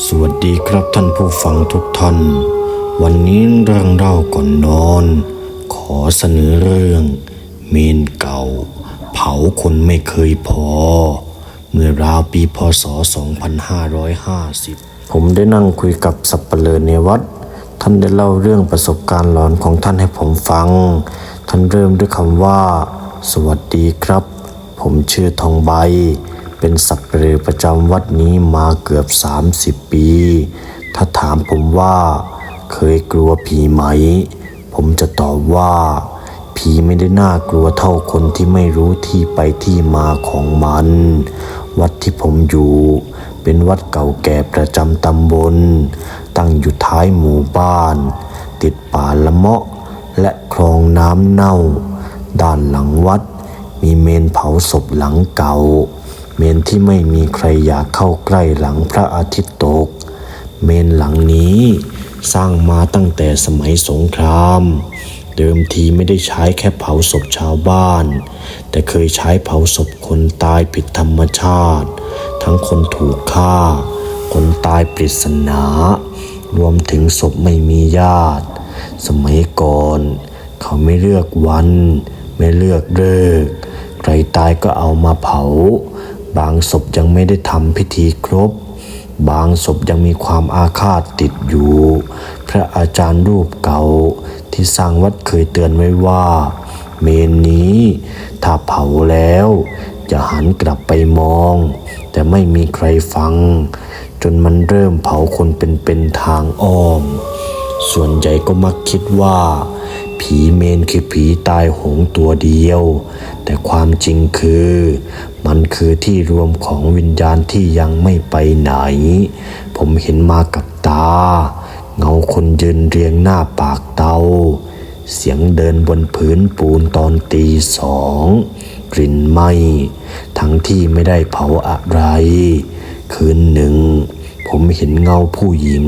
สวัสดีครับท่านผู้ฟังทุกท่าน วันนี้เรื่องเล่าก่อนนอน ขอเสนอเรื่อง เมนเก่า เผาคนไม่เคยพอ เมื่อราวปีพศ 2550 ผมได้นั่งคุยกับสับเปลอในวัด ท่านได้เล่าเรื่องประสบการณ์หลอนของท่านให้ผมฟัง ท่านเริ่มด้วยคำว่า สวัสดีครับ ผมชื่อทองใบ เป็นสับเปลือประจำวัดนี้มาเกือบ 30 ปี ถ้าถามผมว่า เคยกลัวผีไหม ผมจะตอบว่า ผีไม่ได้น่ากลัวเท่าคนที่ไม่รู้ที่ไปที่มาของมัน วัดที่ผมอยู่ เป็นวัดเก่าแก่ประจำตำบล ตั้งอยู่ท้ายหมู่บ้าน ติดป่าละเมาะ และคลองน้ำเน่า ด้านหลังวัด มีเมนเผาศพหลังเก่า เมนที่ไม่มีใครอยากเข้าใกล้หลังพระอาทิตย์ตก เมนหลังนี้สร้างมาตั้งแต่สมัยสงคราม เดิมทีไม่ได้ใช้แค่เผาศพชาวบ้าน แต่เคยใช้เผาศพคนตายผิดธรรมชาติ ทั้งคนถูกฆ่า คนตายปริศนารวมถึงศพไม่มีญาติ สมัยก่อน เขาไม่เลือกวัน ไม่เลือกเลิกษ์ใครตายก็เอามาเผา บางศพยังไม่ได้ทำพิธีครบบางศพยังมีความอาฆาตติดอยู่ พระอาจารย์รูปเก่าที่สร้างวัดเคยเตือนไว้ว่า เมนนี้ถ้าเผาแล้วอย่าหันกลับไปมอง แต่ไม่มีใครฟัง จนมันเริ่มเผาคนเป็นๆทางอ้อม ส่วนใหญ่ก็มักคิดว่า ผีเมนคือผีตายหงตัวเดียว แต่ความจริงคือ มันคือที่รวมของวิญญาณที่ยังไม่ไปไหน ผมเห็นมากับตา เงาคนยืนเรียงหน้าปากเตา เสียงเดินบนพื้นปูนตอนตีสองกลิ่นไหม้ทั้งที่ไม่ได้เผาอะไร คืนหนึ่ง ผมเห็นเงาผู้หญิง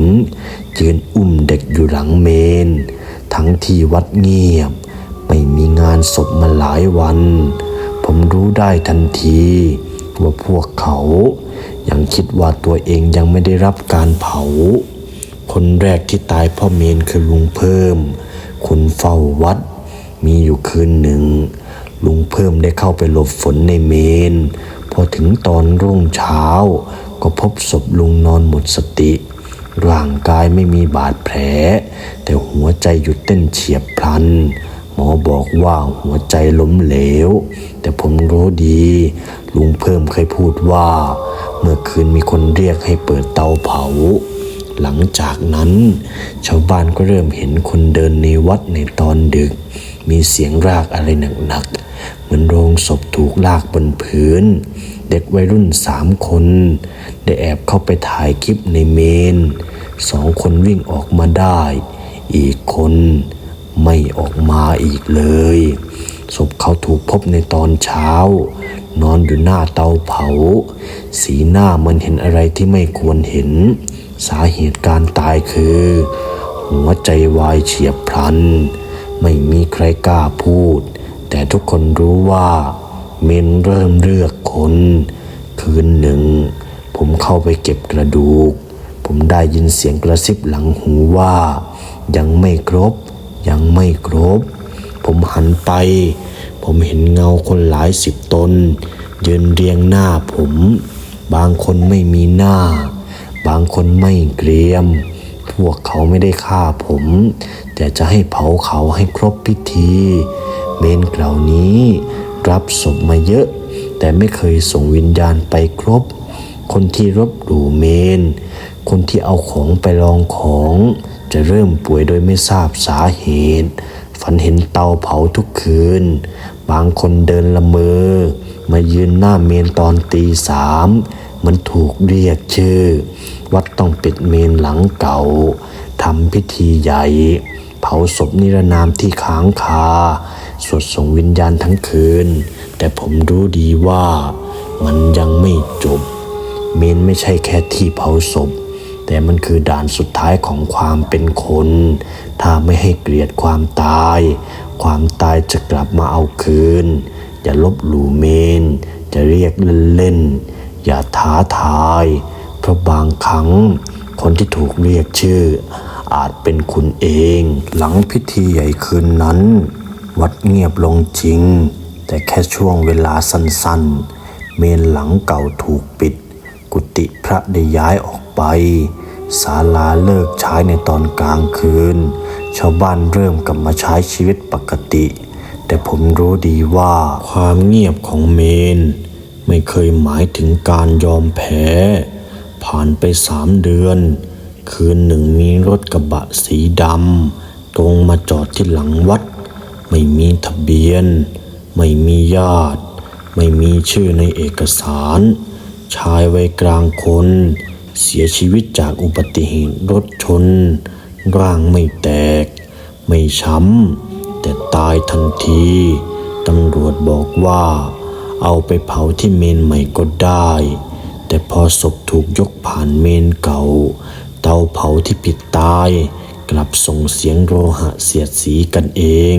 ยืนอุ้มเด็กอยู่หลังเมน ทั้งที่วัดเงียบ ไม่มีงานศพมาหลายวัน ผมรู้ได้ทันที ว่าพวกเขายังคิดว่าตัวเองยังไม่ได้รับการเผา คนแรกที่ตายพ่อเมนคือลุงเพิ่ม คนเฝ้าวัด มีอยู่คืนหนึ่ง ลุงเพิ่มได้เข้าไปหลบฝนในเมน พอถึงตอนรุ่งเช้า ก็พบศพลุงนอนหมดสติ ร่างกายไม่มีบาดแผล แต่หัวใจหยุดเต้นเฉียบพลัน หมอบอกว่าหัวใจล้มเหลว แต่ผมรู้ดี ลุงเพิ่มเคยพูดว่า เมื่อคืนมีคนเรียกให้เปิดเตาเผาหลังจากนั้น ชาวบ้านก็เริ่มเห็นคนเดินในวัดในตอนดึก มีเสียงรากอะไรหนักๆ เหมือนโรงศพถูกลากบนพื้น เด็กวัยรุ่นสามคน ได้แอบเข้าไปถ่ายคลิปในเมนสองคนวิ่งออกมาได้ อีกคนไม่ออกมาอีกเลย ศพเขาถูกพบในตอนเช้า นอนอยู่หน้าเตาเผา สีหน้ามันเห็นอะไรที่ไม่ควรเห็น สาเหตุการตายคือ หัวใจวายเฉียบพลัน ไม่มีใครกล้าพูด แต่ทุกคนรู้ว่าเมนเริ่มเลือกคนคืนหนึ่ง ผมเข้าไปเก็บกระดูก ผมได้ยินเสียงกระซิบหลังหูว่า ยังไม่ครบ ยังไม่ครบ ผมหันไป ผมเห็นเงาคนหลายสิบตนยืนเรียงหน้าผม บางคนไม่มีหน้า บางคนไม่เกรียม พวกเขาไม่ได้ฆ่าผม แต่จะให้เผาเขาให้ครบพิธี เมนเกล่านี้ รับศพมาเยอะ แต่ไม่เคยส่งวิญญาณไปครบ คนที่รบหลู่เมน คนที่เอาของไปลองของ จะเริ่มป่วยโดยไม่ทราบสาเหตุ ฝันเห็นเตาเผาทุกคืน บางคนเดินละเมอ มายืนหน้าเมนตอนตีสามมันถูกเรียกชื่อ วัดต้องปิดเมนหลังเก่าทำพิธีใหญ่ เผาศพนิรนามที่ค้างคา สวดส่งวิญญาณทั้งคืน แต่ผมรู้ดีว่ามันยังไม่จบ เมนไม่ใช่แค่ที่เผาศพ แต่มันคือด่านสุดท้ายของความเป็นคน ถ้าไม่ให้เกลียดความตาย ความตายจะกลับมาเอาคืน อย่าลบหลู่เมน จะเรียกเล่นๆ อย่าท้าทาย เพราะบางครั้งคนที่ถูกเรียกชื่ออาจเป็นคุณเอง หลังพิธีใหญ่คืนนั้น วัดเงียบลงจริง แต่แค่ช่วงเวลาสั้นๆ เมนหลังเก่าถูกปิด กุฏิพระได้ย้ายออกไปศาลาเลิกใช้ในตอนกลางคืน ชาวบ้านเริ่มกลับมาใช้ชีวิตปกติ แต่ผมรู้ดีว่าความเงียบของเมน ไม่เคยหมายถึงการยอมแพ้ ผ่านไปสามเดือน คืนหนึ่งมีรถกระบะสีดำตรงมาจอดที่หลังวัด ไม่มีทะเบียน ไม่มีญาติ ไม่มีชื่อในเอกสาร ชายวัยกลางคน เสียชีวิตจากอุบัติเหตุรถชน ร่างไม่แตก ไม่ช้ำ แต่ตายทันทีตำรวจบอกว่า เอาไปเผาที่เมนใหม่ก็ได้ แต่พอศพถูกยกผ่านเมนเก่า เตาเผาที่ผิดตาย กลับส่งเสียงโลหะเสียดสีกันเอง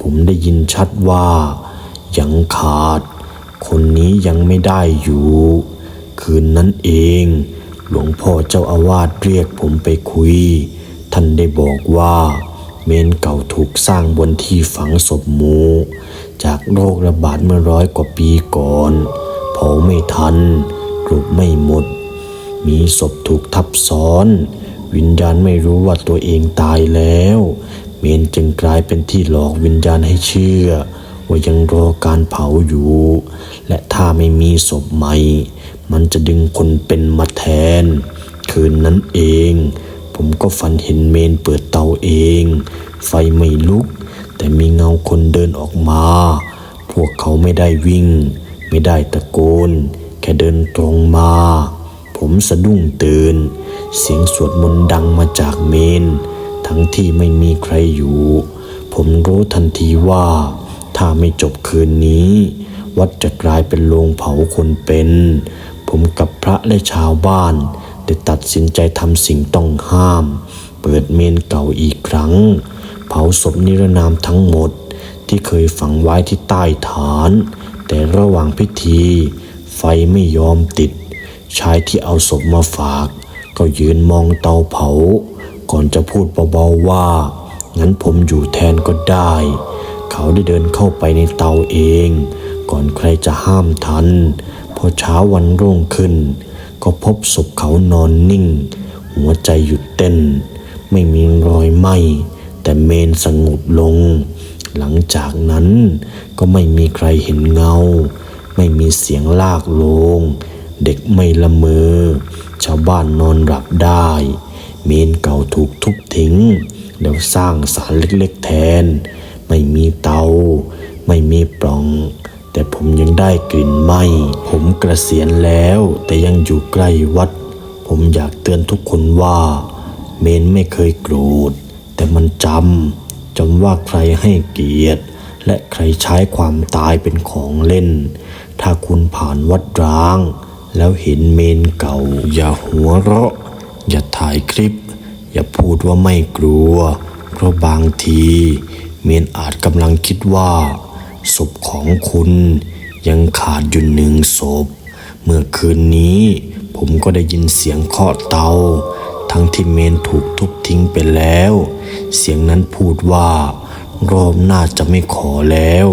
ผมได้ยินชัดว่า ยังขาด คนนี้ยังไม่ได้อยู่ คืนนั้นเอง หลวงพ่อเจ้าอาวาสเรียกผมไปคุย ท่านได้บอกว่า เมนเก่าถูกสร้างบนที่ฝังศพหมู จากโรคระบาดเมื่อร้อยกว่าปีก่อน เผาไม่ทันกรุบไม่หมด มีศพถูกทับซ้อน วิญญาณไม่รู้ว่าตัวเองตายแล้ว เมนจึงกลายเป็นที่หลอกวิญญาณให้เชื่อ ว่ายังรอการเผาอยู่ และถ้าไม่มีศพใหม่ มันจะดึงคนเป็นมาแทน คืนนั้นเอง ผมก็ฝันเห็นเมนเปิดเตาเอง ไฟไม่ลุก แต่มีเงาคนเดินออกมา พวกเขาไม่ได้วิ่ง ไม่ได้ตะโกน แค่เดินตรงมา ผมสะดุ้งตื่น เสียงสวดมนต์ดังมาจากเมน ทั้งที่ไม่มีใครอยู่ ผมรู้ทันทีว่า ถ้าไม่จบคืนนี้ วัดจะกลายเป็นโรงเผาคนเป็น ผมกับพระและชาวบ้านได้ตัดสินใจทำสิ่งต้องห้าม เปิดเมนเก่าอีกครั้ง เผาศพนิรนามทั้งหมดที่เคยฝังไว้ที่ใต้ฐาน แต่ระหว่างพิธี ไฟไม่ยอมติด ชายที่เอาศพมาฝาก ก็ยืนมองเตาเผา ก่อนจะพูดเบาๆว่า งั้นผมอยู่แทนก็ได้ เขาได้เดินเข้าไปในเตาเอง ก่อนใครจะห้ามทัน พอเช้าวันรุ่งขึ้น ก็พบศพเขานอนนิ่ง หัวใจหยุดเต้น ไม่มีรอยไหม้แต่เมนสงบลง หลังจากนั้นก็ไม่มีใครเห็นเงา ไม่มีเสียงลากลง เด็กไม่ละเมอ ชาวบ้านนอนหลับได้ เมนเก่าถูกทุบทิ้ง แล้วสร้างศาลเล็กๆแทน ไม่มีเตา ไม่มีปล่อง แต่ผมยังได้กลิ่นไหม้ผมกเกษียณแล้ว แต่ยังอยู่ใกล้วัด ผมอยากเตือนทุกคนว่า เมนไม่เคยโกรธ แต่มันจำจำว่าใครให้เกียรติ และใครใช้ความตายเป็นของเล่น ถ้าคุณผ่านวัดร้าง แล้วเห็นเมนเก่า อย่าหัวเราะ อย่าถ่ายคลิป อย่าพูดว่าไม่กลัว เพราะบางที เมนอาจกำลังคิดว่า ศพของคุณยังขาดอยู่หนึ่งศพ เมื่อคืนนี้ ผมก็ได้ยินเสียงเคาะเตา ทั้งที่เมนถูกทุบทิ้งไปแล้ว เสียงนั้นพูดว่ารอบหน้าจะไม่ขอแล้ว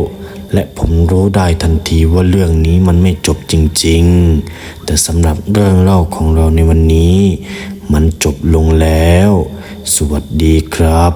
และผมรู้ได้ทันทีว่าเรื่องนี้มันไม่จบจริง ๆ แต่สำหรับเรื่องเล่าของเราในวันนี้ มันจบลงแล้ว สวัสดีครับ